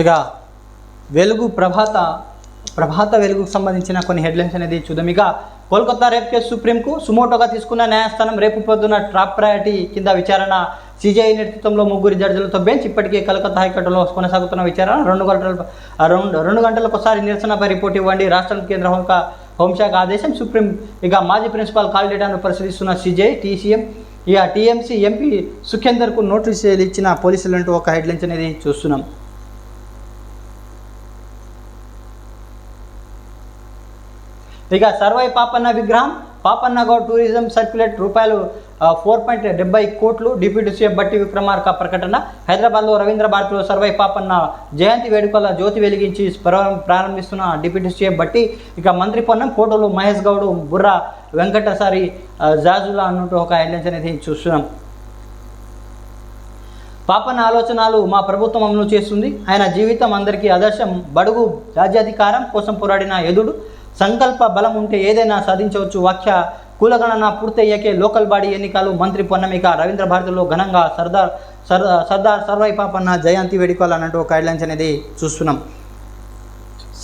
ఇక వెలుగు ప్రభాత ప్రభాత వెలుగుకు సంబంధించిన కొన్ని హెడ్లైన్స్ అనేది చూద్దాం. ఇక కోల్కతా రేప్ కేసు సుప్రీంకు సుమోటోగా తీసుకున్న న్యాయస్థానం రేపు పొద్దున ట్రాప్ ప్రయారిటీ కింద విచారణ. సిజేఐ నేతృత్వంలో ముగ్గురు జడ్జిలతో బెంచ్ ఇప్పటికే కలకత్తా హైకోర్టులో కొనసాగుతున్న విచారణ. రెండు గంటల రెండు రెండు గంటలకు ఒకసారి నిరసనపై రిపోర్ట్ ఇవ్వండి. రాష్ట్రం కేంద్ర హోంక హోంశాఖ ఆదేశం సుప్రీం ఇక మాజీ ప్రిన్సిపాల్ కాల్ డేటాను పరిశీలిస్తున్న సిజేఐ టీసీఎం ఇక టీఎంసీ ఎంపీ సుఖేందర్కు నోటీసులు ఇచ్చిన పోలీసులంటూ ఒక హెడ్లైన్స్ అనేది చూస్తున్నాం. ఇక సర్వై పాపన్న విగ్రహం పాపన్న గౌడ్ టూరిజం సర్క్యులేట్ రూపాయలు ఫోర్ పాయింట్ డెబ్బై కోట్లు డిప్యూటీ సీఎం బట్టి విక్రమార్క ప్రకటన. హైదరాబాద్లో రవీంద్ర భారతిలో సర్వై పాపన్న జయంతి వేడుకల జ్యోతి వెలిగించి ప్రారంభిస్తున్న డిప్యూటీ సీఎం బట్టి ఇక మంత్రి పొన్నం కోటలు మహేష్ గౌడ్ బుర్రా వెంకటసారి జాజులా అన్నట్టు ఒక హెడ్లైన్స్ అనేది చూస్తున్నాం. పాపన్న ఆలోచనలు మా ప్రభుత్వం అమలు చేస్తుంది. ఆయన జీవితం అందరికీ ఆదర్శం. బడుగు రాజ్యాధికారం కోసం పోరాడిన ఎదుడు సంకల్ప బలం ఉంటే ఏదైనా సాధించవచ్చు. వాక్య కులగణన పూర్తయ్యాకే లోకల్ బాడీ ఎన్నికలు మంత్రి పొన్నమిక రవీంద్ర భారతిలో ఘనంగా సర్దార్ సర్దార్ సర్దార్ సర్వై పాపన్న జయంతి వేడుకలు అన్నట్టు ఒక అనేది చూస్తున్నాం.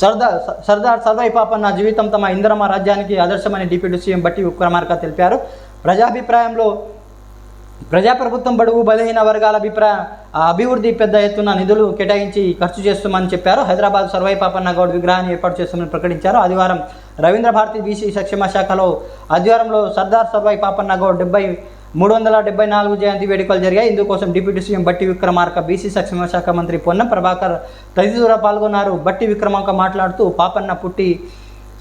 సర్దార్ సర్దార్ సర్వై పాపన్న జీవితం తమ ఇంద్రమ రాజ్యానికి ఆదర్శమని డిప్యూటీ సీఎం బట్టి విక్రమార్క తెలిపారు. ప్రజాభిప్రాయంలో ప్రజాప్రభుత్వం బడుగు బలహీన వర్గాల అభిప్రాయ అభివృద్ధి పెద్ద ఎత్తున నిధులు కేటాయించి ఖర్చు చేస్తామని చెప్పారు. హైదరాబాద్ సర్వై పాపన్న గౌడ్ విగ్రహాన్ని ఏర్పాటు చేస్తామని ప్రకటించారు. ఆదివారం రవీంద్ర భారతి బీసీ సంక్షేమ శాఖలో ఆదివారంలో సర్దార్ సర్వై పాపన్న గౌడ్ డెబ్బై మూడు వందల డెబ్బై నాలుగు జయంతి వేడుకలు జరిగాయి. ఇందుకోసం డిప్యూటీ సీఎం బట్టి విక్రమార్క బీసీ సంక్షేమ శాఖ మంత్రి పొన్నం ప్రభాకర్ తదితర పాల్గొన్నారు. బట్టి విక్రమార్క మాట్లాడుతూ పాపన్న పుట్టి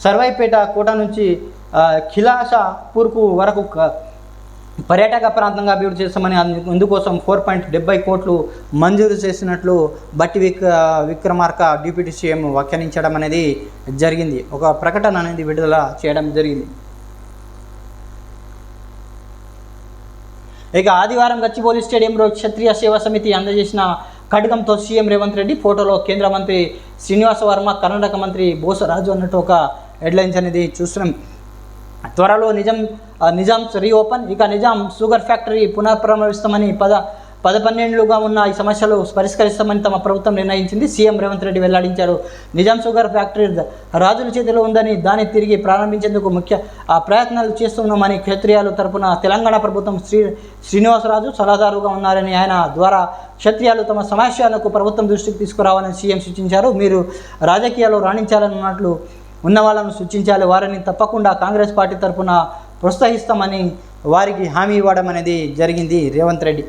సర్వైపేట కోట నుంచి ఖిలాష ఖిలాషాపూర్కు వరకు పర్యాటక ప్రాంతంగా అభివృద్ధి చేస్తామని అందుకోసం ఫోర్ పాయింట్ డెబ్బై కోట్లు మంజూరు చేసినట్లు బట్టి విక్ విక్రమార్క డిప్యూటీ సీఎం వ్యాఖ్యానించడం అనేది జరిగింది. ఒక ప్రకటన అనేది విడుదల చేయడం జరిగింది. ఇక ఆదివారం గచ్చిబౌలి స్టేడియంలో క్షత్రియ సేవా సమితి అందజేసిన ఖడ్గంతో సీఎం రేవంత్ రెడ్డి ఫోటోలో కేంద్ర మంత్రి శ్రీనివాస వర్మ కర్ణాటక మంత్రి బోసరాజు అన్నట్టు ఒక హెడ్లైన్స్ అనేది చూస్తున్నాం. త్వరలో నిజం నిజామ్స్ రీఓపెన్. ఇక నిజాం షుగర్ ఫ్యాక్టరీ పునఃప్రారంభిస్తామని పద పద పన్నెండులుగా ఉన్న ఈ సమస్యలు పరిష్కరిస్తామని తమ ప్రభుత్వం నిర్ణయించింది. సీఎం రేవంత్ రెడ్డి వెల్లడించారు. నిజాం షుగర్ ఫ్యాక్టరీ రాజుల చేతిలో ఉందని దాన్ని తిరిగి ప్రారంభించేందుకు ముఖ్య ఆ ప్రయత్నాలు చేస్తున్నామని క్షత్రియాలు తరపున తెలంగాణ ప్రభుత్వం శ్రీ శ్రీనివాసరాజు సలహాదారుగా ఉన్నారని ఆయన ద్వారా క్షత్రియాలు తమ సమస్యలకు ప్రభుత్వం దృష్టికి తీసుకురావాలని సీఎం సూచించారు. మీరు రాజకీయాల్లో రాణించాలన్నట్లు ఉన్న వాళ్ళను సూచించాలి. వారిని తప్పకుండా కాంగ్రెస్ పార్టీ తరపున ప్రోత్సహిస్తామని వారికి హామీ ఇవ్వడం అనేది జరిగింది రేవంత్ రెడ్డి.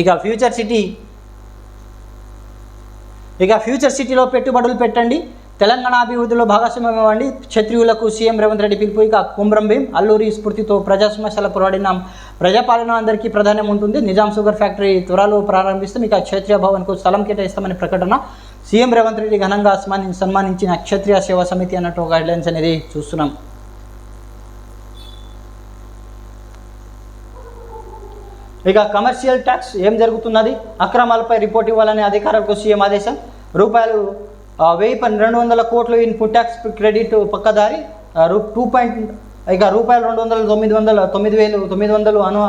ఇక ఫ్యూచర్ సిటీ ఇక ఫ్యూచర్ సిటీలో పెట్టుబడులు పెట్టండి తెలంగాణ అభివృద్ధిలో భాగస్వామ్యం ఇవ్వండి. క్షత్రియులకు సీఎం రేవంత్ రెడ్డి పిలుపు ఇక కుమ్రం భీం అల్లూరి స్ఫూర్తితో ప్రజా సమస్యల పోరాడిన. ప్రజాపాలన అందరికీ ప్రాధాన్యం ఉంటుంది. నిజాం షుగర్ ఫ్యాక్టరీ త్వరలో ప్రారంభిస్తాం. ఇక క్షత్రియ భవన్కు స్థలం కేటాయిస్తామని ప్రకటన. సీఎం రేవంత్ రెడ్డి ఘనంగా సన్మాని సన్మానించిన క్షత్రియ సేవా సమితి అన్నట్టు గైడ్లైన్స్ అనేది చూస్తున్నాం. ఇక కమర్షియల్ ట్యాక్స్ ఏం జరుగుతున్నది? అక్రమాలపై రిపోర్ట్ ఇవ్వాలని అధికారులకు సీఎం ఆదేశం. రూపాయలు వెయ్యి పని రెండు వందల కోట్లు ఇన్పుట్ ట్యాక్స్ క్రెడిట్ పక్కదారి రూ టూ పాయింట్ ఇక రూపాయలు రెండు వందల తొమ్మిది వందల తొమ్మిది వేలు తొమ్మిది వందలు అను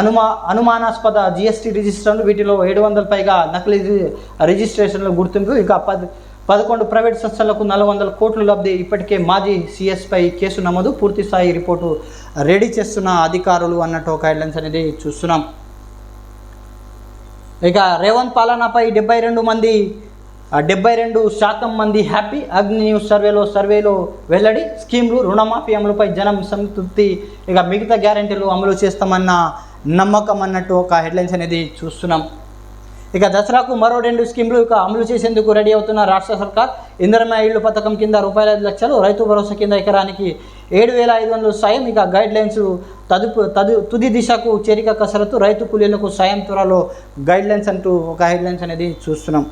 అనుమా అనుమానాస్పద జిఎస్టీ రిజిస్టర్లు వీటిలో ఏడు వందల పైగా నకిలీ రిజిస్ట్రేషన్లు గుర్తింపు ఇక పది పదకొండు ప్రైవేట్ సంస్థలకు నాలుగు వందల కోట్లు లబ్ధి. ఇప్పటికే మాజీ సిఎస్పై కేసు నమోదు. పూర్తి స్థాయి రిపోర్టు రెడీ చేస్తున్న అధికారులు అన్నట్టు ఒక హెడ్లైన్స్ అనేది చూస్తున్నాం. ఇక రేవంత్ పాలనపై డెబ్బై రెండు మంది డెబ్బై రెండు శాతం మంది హ్యాపీ. అగ్ని న్యూస్ సర్వేలో సర్వేలో వెల్లడి స్కీమ్లు రుణమాఫీ అమలుపై జనం సంతృప్తి. ఇక మిగతా గ్యారెంటీలు అమలు చేస్తామన్న నమ్మకం అన్నట్టు ఒక హెడ్లైన్స్ అనేది చూస్తున్నాం. ఇక దసరాకు మరో రెండు స్కీమ్లు ఇక అమలు చేసేందుకు రెడీ అవుతున్న రాష్ట్ర సర్కార్ ఇందిరమ్మ ఇళ్ళు పథకం కింద రూపాయల ఐదు లక్షలు రైతు భరోసా కింద ఎకరానికి ఏడు వేల ఐదు వందలు సాయం ఇక గైడ్ లైన్స్ తదుపు తదు తుది దిశకు చేరిక కసరత్తు రైతు కూలీలకు సాయం త్వరలో గైడ్ లైన్స్ అంటూ ఒక హెడ్ లైన్స్ అనేది చూస్తున్నాం.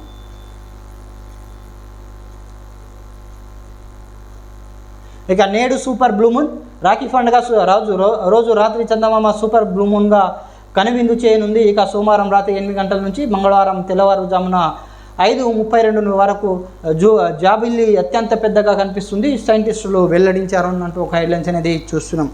ఇక నేడు సూపర్ బ్లూమూన్ రాఖీ పండుగ రోజు రోజు రాత్రి చందమామ సూపర్ బ్లూమూన్గా కనువిందు చేయనుంది. ఇక సోమవారం రాత్రి ఎనిమిది గంటల నుంచి మంగళవారం తెల్లవారుజామున ఐదు ముప్పై రెండు వరకు జూ జాబిల్లి అత్యంత పెద్దగా కనిపిస్తుంది. సైంటిస్టులు వెల్లడించారు అన్నట్టు ఒక హెడ్లైన్స్ అనేది చూస్తున్నాం.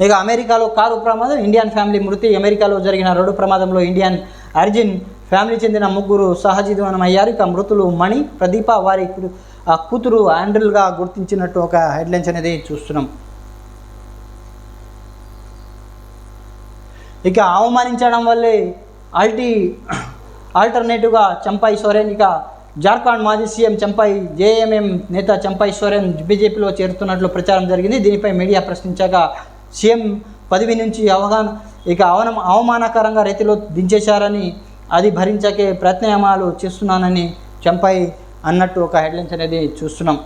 ఇక అమెరికాలో కారు ప్రమాదం ఇండియన్ ఫ్యామిలీ మృతి. అమెరికాలో జరిగిన రోడ్డు ప్రమాదంలో ఇండియన్ అర్జున్ ఫ్యామిలీ చెందిన ముగ్గురు సహజీవనం అయ్యారు ఇక మృతులు మణి ప్రదీప వారి కు- ఆ కూతురు ఆండ్రిల్గా గుర్తించినట్టు ఒక హెడ్లైన్స్ అనేది చూస్తున్నాం. ఇక అవమానించడం వల్లే అల్టీ ఆల్టర్నేటివ్గా చంపాయి సోరెన్ ఇక జార్ఖండ్ మాజీ సీఎం చంపాయి జేఎంఎం నేత చంపాయి సోరెన్ బీజేపీలో చేరుతున్నట్లు ప్రచారం జరిగింది. దీనిపై మీడియా ప్రశ్నించాక సీఎం పదవి నుంచి అవగాహన ఇక అవన అవమానకరంగా రీతిలో దించేశారని అది భరించకే ప్రత్యామ్నాయాలు చేస్తున్నానని చంపాయి అన్నట్టు ఒక హెడ్లైన్స్ అనేది చూస్తున్నాం.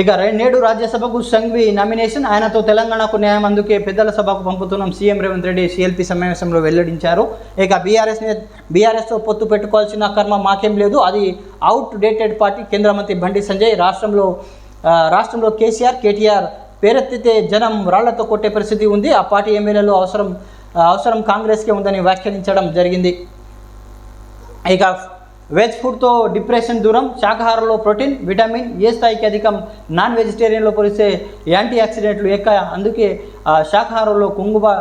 ఇక నేడు రాజ్యసభకు సంఘ్వి నామినేషన్. ఆయనతో తెలంగాణకు న్యాయం అందుకే పెద్దల సభకు పంపుతున్నాం. సీఎం రేవంత్ రెడ్డి సిఎల్పి సమావేశంలో వెల్లడించారు. ఇక బీఆర్ఎస్ బీఆర్ఎస్తో పొత్తు పెట్టుకోవాల్సిన కర్మ మాకేం లేదు. అది అవుట్ డేటెడ్ పార్టీ కేంద్ర మంత్రి బండి సంజయ్. రాష్ట్రంలో రాష్ట్రంలో కేసీఆర్ కేటీఆర్ పేరెత్తితే జనం రాళ్ళతో కొట్టే పరిస్థితి ఉంది. ఆ పార్టీ ఎమ్మెల్యేలు అవసరం అవసరం కాంగ్రెస్కే ఉందని వ్యాఖ్యానించడం జరిగింది. ఇక వెజ్ ఫుడ్తో డిప్రెషన్ దూరం శాకాహారంలో ప్రోటీన్ విటమిన్ ఏ స్థాయికి అధికం నాన్ వెజిటేరియన్లో పోలిస్తే యాంటీ ఆక్సిడెంట్లు ఎక్కువ అందుకే శాకాహారంలో కుంగుబా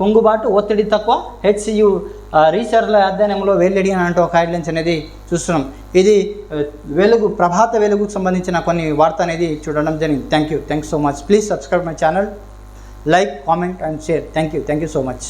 కుంగుబాటు ఒత్తిడి తక్కువ. హెచ్సియు రీసెర్చ్ల అధ్యయనంలో వెల్లడి అని అంటూ గైడ్లైన్స్ అనేది చూస్తున్నాం. ఇది వెలుగు ప్రభాత వెలుగుకు సంబంధించిన కొన్ని వార్త అనేది చూడడం జరిగింది. Thank you thank so much please subscribe my channel like comment and share thank you thank you so much